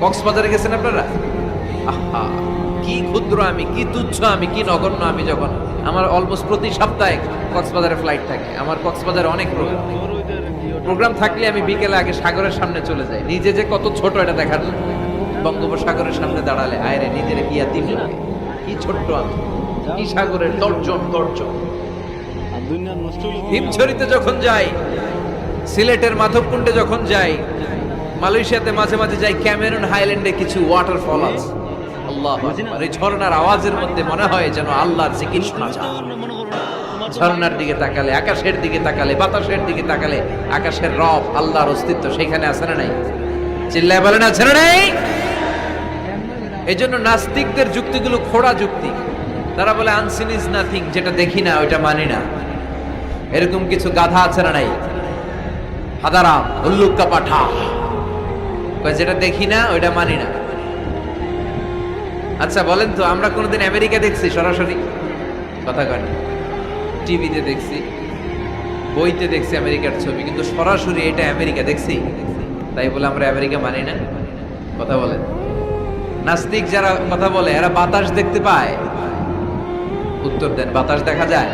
কক্সবাজারে গেছেন আপনারা? আহা, কি ক্ষুদ্র আমি, কি তুচ্ছ আমি, কি নগণ্য আমি যখন। আমার অলমোস্ট প্রতি সপ্তাহে কক্সবাজারে ফ্লাইট থাকে। আমার কক্সবাজারে অনেক প্রোগ্রাম প্রোগ্রাম থাকলে আমি বিকেলে আগে সাগরের সামনে চলে যাই। নিজে যে কত ছোট এটা দেখার। বঙ্গোপসাগরের সামনে দাঁড়ালে আয়রে নিজের আর দিন কি ছোট্ট আমি। কি সাগরের দর্জন দর্জন। আর দুনিয়ার নষ্ট হইলে তো- হিমছড়িতে যখন যাই, সিলেটের মাধবকুণ্ডে যখন যাই মালয়েশিয়াতে মাঝে মাঝে যাই, ক্যামেরন হাইল্যান্ডে কিছু ওয়াটারফল আছে। আল্লাহ এই ঝর্ণার আওয়াজের মধ্যে মনে হয় যেন আল্লাহর জিকির শোনা যায়। ঝর্ণার দিকে তাকালে, আকাশের দিকে তাকালে, বাতাসের দিকে তাকালে আকাশের রব, আল্লাহর অস্তিত্ব সেখানে আছে না নাই? চিল্লায় আছে না নাই? এই জন্য নাস্তিকদের যুক্তিগুলো খোড়া যুক্তি। তারা বলে আনসিন ইজ নাথিং যেটা দেখি না, ওইটা মানি না। এরকম কিছু গাধা আছে না নাই? হাদারাম, উল্লুক্কা পাঠা। যেটা দেখি না, ওইটা মানি না। আচ্ছা বলেন তো, আমরা কোনোদিন আমেরিকা দেখছি সরাসরি? কথা কয় টিভিতে দেখছি, বইতে দেখছি আমেরিকার ছবি, কিন্তু সরাসরি এটা আমেরিকা দেখছি? তাই বলে আমরা আমেরিকা মানি না? কথা বলেন। নাস্তিক যারা কথা বলে, এরা বাতাস দেখতে পায়। উত্তর দেন, বাতাস দেখা যায়?